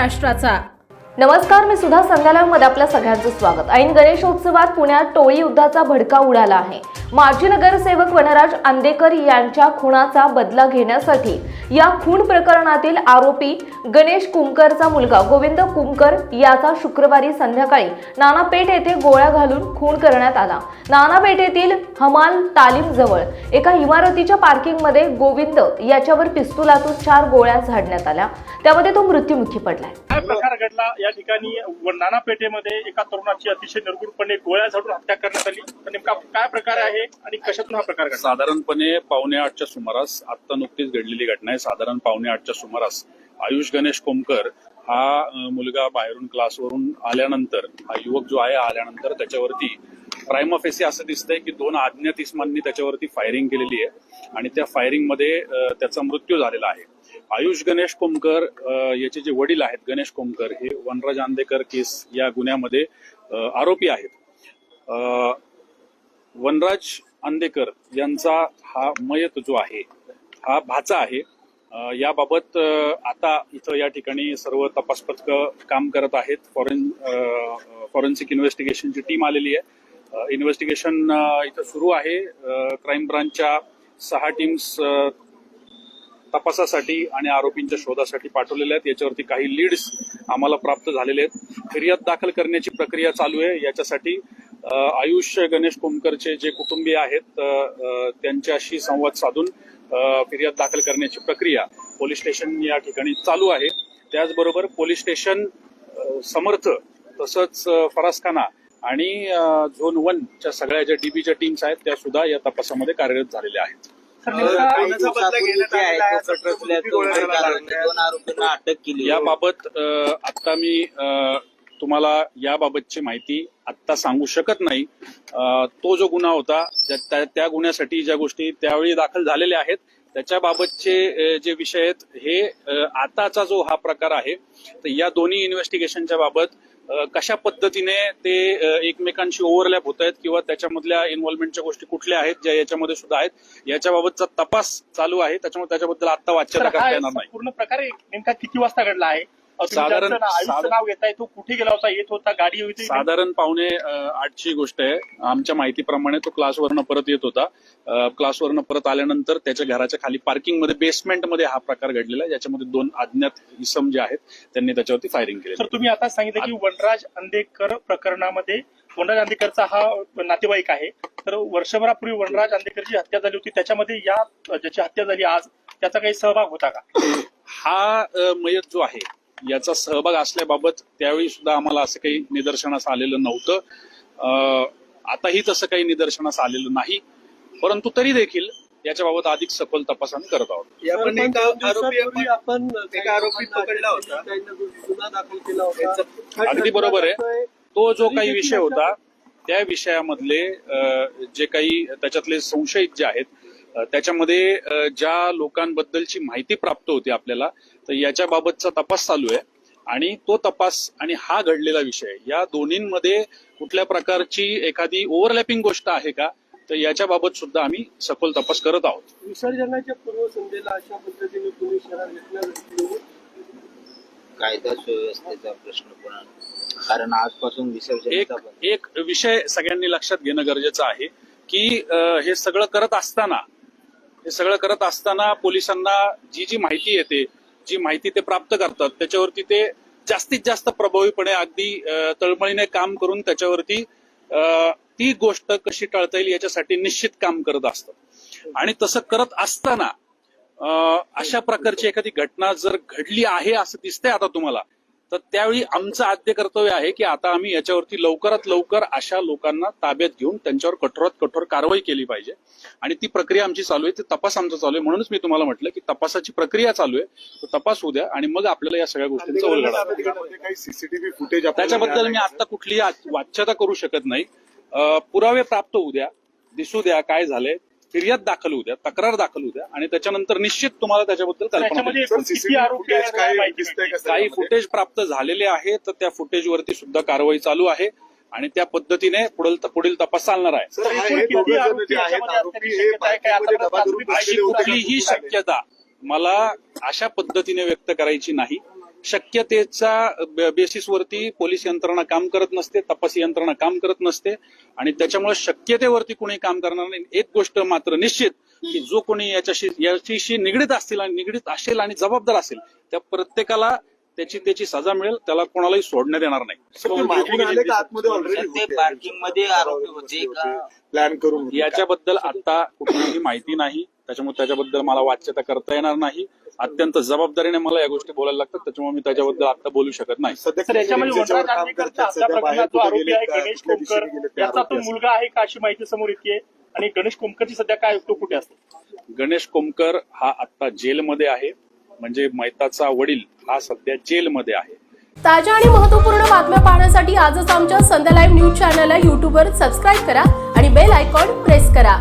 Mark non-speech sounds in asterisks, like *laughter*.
राष्ट्राचा नमस्कार मी सुधा संघालयामध्ये आपल्या सगळ्यांचं स्वागत. ऐन गणेशोत्सवात पुण्यात टोळी युद्धाचा भडका उडाला आहे. माजी नगरसेवक वनराज आंदेकर यांच्या खुणाचा बदला घेण्यासाठी या खून प्रकरणातील आरोपी गणेश कुमकरचा मुलगा गोविंद कुमकर याचा शुक्रवारी संध्याकाळी नानापेठ येथे गोळ्या घालून खून करण्यात आला. नानापेठ येथील हमाल तालीम जवळ एका इमारतीच्या पार्किंगमध्ये गोविंद याच्यावर पिस्तुलातून चार गोळ्या झाडण्यात आल्या. त्यामध्ये तो मृत्युमुखी पडलाय. घडला या ठिकाणी व- नाना पेठेमध्ये एका तरुणाची अतिशय निर्गुणपणे गोळ्या झाडून हत्या करण्यात आली. तर नेमका काय प्रकार आहे आणि कशातून हा प्रकार घडला? साधारणपणे पावणे आठच्या सुमारास आता नुकतीच घडलेली घटना आहे. साधारण पावणे आठच्या सुमारास आयुष गणेश कोमकर हा मुलगा बाहेरून क्लासवरून आल्यानंतर हा युवक जो आहे आल्यानंतर त्याच्यावरती प्राईम ऑफ एसी असं दिसतंय की दोन अज्ञात इस्मांनी त्याच्यावरती फायरिंग केलेली आहे. आणि त्या फायरिंगमध्ये त्याचा मृत्यू झालेला आहे. आयुष गणेश कोमकर याचे जे वडील आहेत गणेश कोमकर हे वनराज आंदेकर केस या गुन्ह्यामध्ये आरोपी आहेत. वनराज आंदेकर यांचा हा मयत जो आहे हा भाचा आहे. याबाबत आता इथं या ठिकाणी सर्व तपासपथकं काम करत आहेत. फॉरेन फॉरेन्सिक इन्व्हेस्टिगेशनची टीम आलेली आहे. इन्व्हेस्टिगेशन इथं सुरू आहे. क्राईम ब्रांचच्या सहा टीम्स तपासासाठी आणि आरोपींच्या शोधासाठी पाठवलेल्या आहेत. याच्यावरती काही लीड्स आम्हाला प्राप्त झालेले आहेत. फिर्याद दाखल करण्याची प्रक्रिया चालू आहे. याच्यासाठी आयुष्य गणेश कोमकरचे जे कुटुंबीय आहेत त्यांच्याशी संवाद साधून फिर्याद दाखल करण्याची प्रक्रिया पोलीस स्टेशन या ठिकाणी चालू आहे. त्याचबरोबर पोलीस स्टेशन समर्थ तसंच फरासखाना आणि झोन वनच्या सगळ्या ज्या डीबीच्या टीम्स आहेत त्या सुद्धा या तपासामध्ये कार्यरत झालेल्या आहेत. अटक केली याबाबत आता मी तुम्हाला याबाबतची माहिती आत्ता सांगू शकत नाही. तो जो गुन्हा होता त्या- गुन्ह्यासाठी ज्या गोष्टी त्यावेळी दाखल झालेल्या आहेत त्याच्याबाबतचे जे विषय आहेत हे आताचा जो हा प्रकार आहे तर या दोन्ही इन्व्हेस्टिगेशनच्या बाबत कशा पद्धतीने ते एकमेकांशी ओव्हरलॅप होत आहेत किंवा त्याच्यामधल्या इन्व्हॉल्वमेंटच्या गोष्टी कुठल्या आहेत ज्या याच्यामध्ये सुद्धा आहेत याच्याबाबतचा तपास चालू आहे त्याच्यामुळे त्याच्याबद्दल आता नाही. पूर्ण प्रकार नेमका किती वाजता घडला आहे? साधारण- नाव घेताय तो कुठे गेला होता येत होता गाडी होती साधारण पावणे आठची गोष्ट आहे. आमच्या माहितीप्रमाणे तो क्लासवरनं परत येत होता. क्लासवरनं परत आल्यानंतर त्याच्या घराच्या खाली पार्किंगमध्ये बेसमेंटमध्ये हा प्रकार घडलेला आहे. ज्याच्यामध्ये दोन अज्ञात इसम जे आहेत त्यांनी त्याच्यावरती फायरिंग केली तर तुम्ही आता सांगितलं की वनराज अंदेकर प्रकरणामध्ये वनराज अंदेकरचा हा नातेवाईक आहे. तर वर्षभरापूर्वी वनराज अंदेकरची हत्या झाली होती. त्याच्यामध्ये या ज्याची हत्या झाली आज त्याचा काही सहभाग होता का? *coughs* हा मयत जो आहे याचा सहभाग असल्याबाबत त्यावेळी सुद्धा आम्हाला असं काही निदर्शनास आलेलं नव्हतं. अ, आताही तसं काही निदर्शनास आलेलं नाही. परंतु तरी देखील याच्याबाबत अधिक सखोल तपास आम्ही करत आहोत. आपण एक आरोपी आपण एका आरोपी पकडला होता. गुन्हा दाखल केला होता. अगदी बरोबर आहे. तो जो काही विषय होता त्या विषयामधले जे काही त्याच्यातले संशयित जे आहेत त्याच्यामध्ये ज्या लोकांबद्दलची माहिती प्राप्त होती आपल्याला तर याच्याबाबतचा तपास चालू आहे आणि तो तपास आणि हा घडलेला विषय या दोन्हींमध्ये कुठल्या प्रकारची एखादी ओव्हरलॅपिंग गोष्ट आहे का तर याच्याबाबत सुद्धा आम्ही सखोल तपास करत आहोत विसर्जनाच्या पूर्वसंध्येला अशा पद्धतीने पुणे शहरात कायदा सुव्यवस्थेचा प्रश्न पण. कारण आजपासून एक विसर्जनाचा बंद. एक विषय सगळ्यांनी लक्षात घेणं गरजेचं आहे की हे सगळं करत असताना हे सगळं करत असताना पोलिसांना जी जी माहिती येते जी माहिती ते प्राप्त करतात त्याच्यावरती ते जास्तीत जास्त प्रभावीपणे अगदी तळमळीने काम करून त्याच्यावरती अं, ती गोष्ट कशी टाळता येईल याच्यासाठी निश्चित काम करत असतात. आणि तसं करत असताना अं, अशा प्रकारची एखादी घटना जर घडली आहे असं दिसतंय आता तुम्हाला तर त्यावेळी आमचं आद्य कर्तव्य आहे की आता आम्ही याच्यावरती लवकरात लवकर अशा लोकांना ताब्यात घेऊन त्यांच्यावर कठोरात कठोर कारवाई केली पाहिजे. आणि ती प्रक्रिया आमची चालू आहे. ती तपास आमचा चालू आहे. म्हणूनच मी तुम्हाला म्हटलं की तपासाची प्रक्रिया चालू आहे. तो तपास होऊ द्या आणि मग आपल्याला या सगळ्या गोष्टींचा सीसीटीव्ही फुटेज त्याच्याबद्दल मी आता कुठलीही वाच्यता करू शकत नाही. पुरावे प्राप्त होऊ द्या. दिसू द्या काय झालंय. फिर्याद दाखल होऊ द्या तक्रार दाखल होऊ द्या आणि त्याच्यानंतर निश्चित तुम्हाला त्याच्याबद्दल कल्पना. का काही? फुटेज प्राप्त झालेले आहे तर त्या फुटेजवरती सुद्धा कारवाई चालू आहे आणि त्या पद्धतीने पुढील पुढील तपास चालणार आहे अशी? कुठलीही शक्यता मला अशा पद्धतीने व्यक्त करायची नाही शक्यतेच्या बे- बेसिसवरती पोलीस यंत्रणा काम करत नसते तपास यंत्रणा काम करत नसते आणि त्याच्यामुळे शक्यतेवरती कोणी काम करणार नाही. एक गोष्ट मात्र निश्चित की जो कोणी याच्याशी याच्याशी निगडीत असतील आणि निगडीत असेल आणि जबाबदार असेल त्या प्रत्येकाला त्याची त्याची सजा मिळेल त्याला कोणालाही सोडण्यात येणार नाही. सर, ते मागून आले का आतमध्ये सर, ते ऑलरेडी पार्किंगमध्ये आरोपी होते का? प्लॅन करून. याच्याबद्दल आता कुठलीही माहिती नाही. त्याच्यामुळे त्याच्याबद्दल मला वाच्यता करता येणार नाही. अत्यंत जबाबदारीने मला या गोष्टी बोलायला लागतात त्याच्यामुळे मी त्याच्याबद्दल आता बोलू शकत नाही. याच्यामध्ये वनराज हत्या प्रकरणात जो आरोपी आहे? गणेश कोमकर. ते याचा. मुलगा आहे का अशी माहिती समोर येते आणि गणेश कोमकरची सध्या काय तो कुठे असतो? गणेश कोमकर हा आता जेलमध्ये आहे. म्हणजे मैताचा वडील हा सध्या जेलमध्ये आहे. ताज्या आणि महत्त्वपूर्ण बातम्या पाहण्यासाठी आजच आमच्या संध्या लाईव्ह न्यूज चॅनलला यूट्यूबवर सबस्क्राईब करा आणि बेल आयकॉन प्रेस करा.